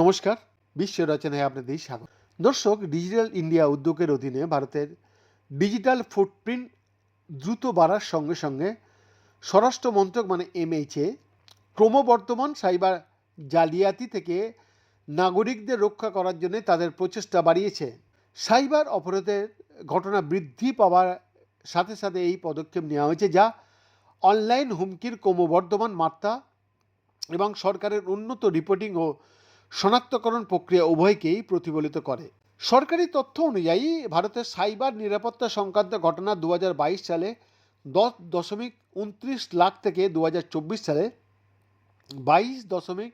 নমস্কার বিশ্ব রচনায় আপনাদের স্বাগত। দর্শক, ডিজিটাল ইন্ডিয়া উদ্যোগের অধীনে ভারতের ডিজিটাল ফুটপ্রিন্ট দ্রুত বাড়ার সঙ্গে সঙ্গে স্বরাষ্ট্র মন্ত্রক মানে এমএইচএ ক্রমবর্ধমান সাইবার জালিয়াতি থেকে নাগরিকদের রক্ষা করার জন্য তাদের প্রচেষ্টা বাড়িয়েছে। সাইবার অপরাধের ঘটনা বৃদ্ধি পাওয়ার সাথে সাথে এই পদক্ষেপ নেওয়া হয়েছে, যা অনলাইন হুমকির ক্রমবর্ধমান মাত্রা এবং সরকারের উন্নত রিপোর্টিং ও শনাক্তকরণ প্রক্রিয়া উভয়কেই প্রতিফলিত করে। সরকারি তথ্য অনুযায়ী, ভারতের সাইবার নিরাপত্তা সংক্রান্ত ঘটনা দু হাজার বাইশ সালে দশ দশমিক উনত্রিশ লাখ থেকে দু হাজার চব্বিশ সালে বাইশ দশমিক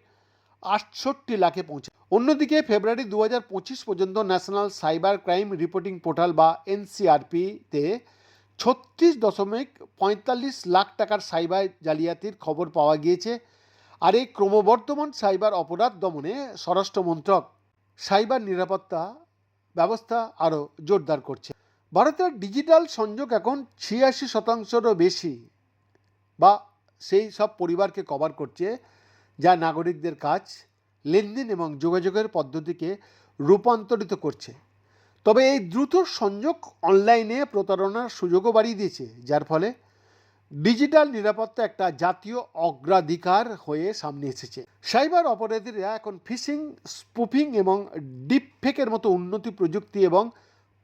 আটষট্টি লাখে পৌঁছে। অন্যদিকে, ফেব্রুয়ারি দু হাজার পঁচিশ পর্যন্ত national cyber crime reporting portal বা এনসিআরপিতে ছত্রিশ দশমিক পঁয়তাল্লিশ লাখ টাকার সাইবার জালিয়াতির খবর পাওয়া গিয়েছে আর এই ক্রমবর্ধমান সাইবার অপরাধ দমনে স্বরাষ্ট্র মন্ত্রক সাইবার নিরাপত্তা ব্যবস্থা আরও জোরদার করছে। ভারতের ডিজিটাল সংযোগ এখন ছিয়াশি শতাংশেরও বেশি বা সেই সব পরিবারকে কভার করছে, যা নাগরিকদের কাজ, লেনদেন এবং যোগাযোগের পদ্ধতিকে রূপান্তরিত করছে। তবে এই দ্রুত সংযোগ অনলাইনে প্রতারণার সুযোগও বাড়িয়ে দিয়েছে, যার ফলে ডিজিটাল নিরাপত্তা একটা জাতীয় অগ্রাধিকার হয়ে সামনে এসেছে। সাইবার অপরাধীরা এখন ফিশিং, স্পুফিং এবং ডিপফেকের মতো উন্নতি প্রযুক্তি এবং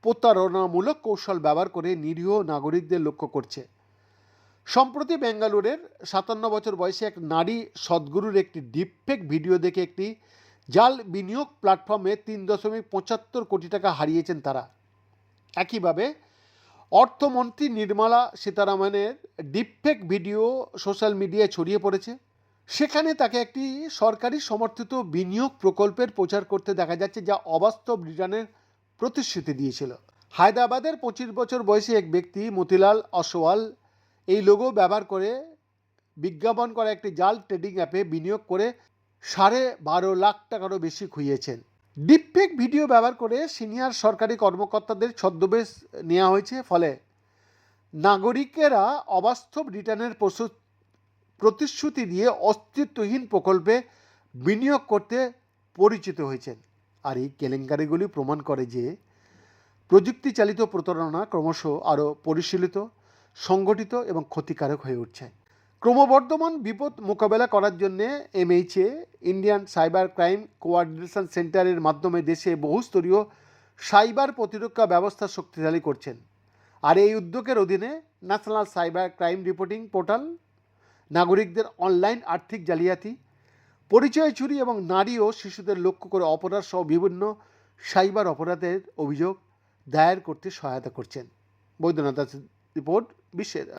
প্রতারণামূলক কৌশল ব্যবহার করে নিরীহ নাগরিকদের লক্ষ্য করছে। সম্প্রতি বেঙ্গালুরের সাতান্ন বছর বয়সী এক নারী সদ্গুরুর একটি ডিপফেক ভিডিও দেখে একটি জাল বিনিয়োগ প্ল্যাটফর্মে তিন দশমিক পঁচাত্তর কোটি টাকা হারিয়েছেন তারা। একইভাবে অর্থমন্ত্রী নির্মলা সীতারামনের ডিপফেক ভিডিও সোশ্যাল মিডিয়ায় ছড়িয়ে পড়েছে। সেখানে তাকে একটি সরকারি সমর্থিত বিনিয়োগ প্রকল্পের প্রচার করতে দেখা যাচ্ছে যা অবাস্তব রিটার্নের প্রতিশ্রুতি দিয়েছিল। হায়দ্রাবাদের পঁচিশ বছর বয়সী এক ব্যক্তি মতিলাল অসওয়াল এই লোগো ব্যবহার করে বিজ্ঞাপন করা একটি জাল ট্রেডিং অ্যাপে বিনিয়োগ করে সাড়ে বারো লাখ টাকারও বেশি খুইয়েছেন। ডিপফেক ভিডিও ব্যবহার করে সিনিয়র সরকারি কর্মকর্তাদের ছদ্মবেশ নেওয়া হয়েছে, ফলে নাগরিকেরা অবাস্তব রিটার্নের প্রতিশ্রুতি দিয়ে অস্তিত্বহীন প্রকল্পে বিনিয়োগ করতে পরিচিত হয়েছেন। আর এই কেলেঙ্কারিগুলি প্রমাণ করে যে প্রযুক্তি চালিত প্রতারণা ক্রমশ আরও পরিশীলিত, সংগঠিত এবং ক্ষতিকারক হয়ে উঠছে। ক্রমবর্ধমান বিপদ মোকাবেলা করার জন্যে MHA Indian cyber crime coordination সেন্টারের মাধ্যমে দেশে বহুস্তরীয় সাইবার প্রতিরক্ষা ব্যবস্থা শক্তিশালী করছেন। আর এই উদ্যোগের অধীনে national cyber crime reporting portal নাগরিকদের অনলাইন আর্থিক জালিয়াতি, পরিচয় চুরি এবং নারী ও শিশুদের লক্ষ্য করে অপরাধ সহ বিভিন্ন সাইবার অপরাধের অভিযোগ দায়ের করতে সহায়তা করছেন। বৈদ্যনাথ রিপোর্ট বিশ্বের